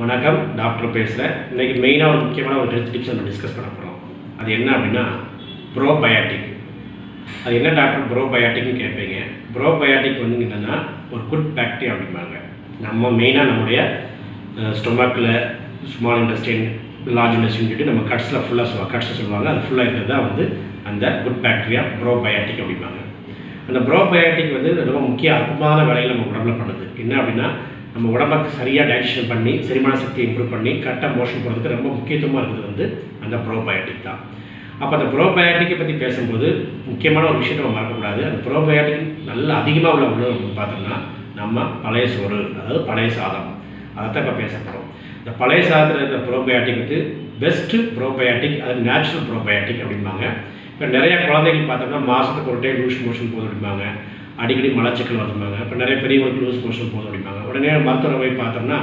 வணக்கம் டாக்டர் பேசுகிறேன் இன்றைக்கி மெயினாக ஒரு முக்கியமான ஒரு ஹெல்த் டிப்ஸ் நம்ம டிஸ்கஸ் பண்ண போகிறோம் அது என்ன அப்படின்னா ப்ரோபயாட்டிக் அது என்ன டாக்டர் ப்ரோபயாட்டிக்னு கேட்பீங்க? ப்ரோபயாட்டிக் வந்து என்னென்னா ஒரு குட் பாக்டீரியா அப்படிம்பாங்க. நம்ம மெயினாக நம்முடைய ஸ்டொமக்கில் ஸ்மால் இண்டஸ்ட்ரின் லார்ஜ் இண்டஸ்ட்ரின்னு சொல்லிட்டு நம்ம கட்ஸில் ஃபுல்லாக சொல்லுவாங்க கட்ஸில் சொல்லுவாங்க. அது ஃபுல்லாக இருக்கிறது தான் வந்து அந்த குட் பேக்டீரியா ப்ரோபயாட்டிக் அப்படிம்பாங்க. அந்த ப்ரோபயாட்டிக் வந்து ரொம்ப முக்கிய அற்புதமான வேலையை நம்ம உடம்புல பண்ணுது. என்ன அப்படின்னா நம்ம உடம்புக்கு சரியாக டைஜஷன் பண்ணி செரிமான சக்தியை இம்ப்ரூவ் பண்ணி கரெக்டாக மோஷன் போகிறதுக்கு ரொம்ப முக்கியத்துவமாக இருக்கிறது வந்து அந்த ப்ரோபயாட்டிக் தான். அப்போ அந்த ப்ரோபயாட்டிக்கை பற்றி பேசும்போது முக்கியமான ஒரு விஷயத்தை நம்ம மறக்கக்கூடாது. அந்த ப்ரோபயாட்டிக் நல்ல அதிகமாக உள்ள உணவு வந்து பார்த்தோம்னா நம்ம பழைய சோறு அதாவது பழைய சாதம். அதைத்தான் இப்போ பேச போகிறோம் இந்த பழைய சாதத்தில் இருக்கிற ப்ரோபயாட்டிக் வந்து பெஸ்ட்டு ப்ரோபயாட்டிக் அது நேச்சுரல் ப்ரோபயாட்டிக் அப்படிம்பாங்க. இப்போ நிறையா குழந்தைகள் பார்த்தோம்னா மாதத்துக்கு ஒரு டைம் லூஸ் மோஷன் போது அப்படிம்பாங்க அடிக்கடி மலச்சிக்கல் வரும்பாங்க இப்போ நிறைய பெரியவங்களுக்கு லூஸ் மோஷன் போகுது அப்படிம்பாங்க. உடனே மருத்துவரை போய் பார்த்தோம்னா